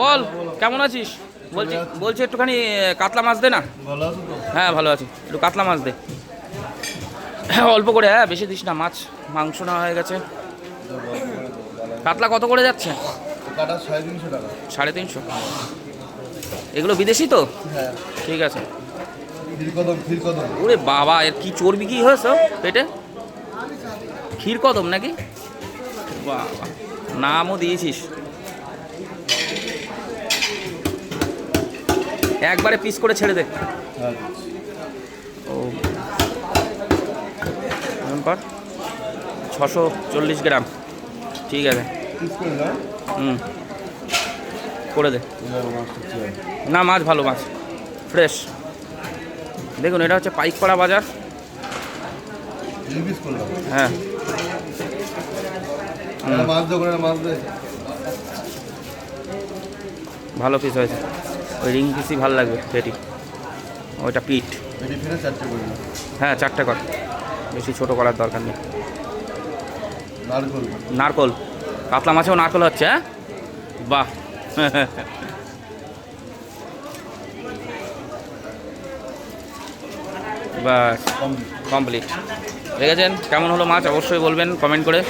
বল কেমন আছিস? বলছি বলছি একটুখানি কাতলা মাছ দে না? হ্যাঁ ভালো আছি। একটু কাতলা মাছ দে। অল্প করে হ্যাঁ বেশি দিস না মাছ মাংস না হয়ে গেছে। কাতলা কত করে যাচ্ছে? সাড়ে তিনশো এগুলো বিদেশি তো? হ্যাঁ। ঠিক আছে। ওরে বাবা এর কি চর্বি কি হয়েছে পেটে? ক্ষীর কদম নাকি? বাবা নামও দিয়েছিস। একবারে পিস করে ছেড়ে দে। ও। ছশো চল্লিশ গ্রাম। ঠিক আছে। হুম। করে দে? না মাছ ভালো মাছ। ফ্রেশ। দেখুন এটা হচ্ছে পাইকপাড়া বাজার। হ্যাঁ। ভালো পিস হয়েছে। ওই রিং পিসই ভালো লাগবে পেটি ওইটা পিঠ। হ্যাঁ চারটে কর। বেশি ছোট করার দরকার নেই। নারকল। কাতলা মাছেও নারকল হচ্ছে হ্যাঁ? বাহ। বাস কম কমপ্লিট। দেখেছেন কেমন হলো মাছ? অবশ্যই বলবেন কমেন্ট করে।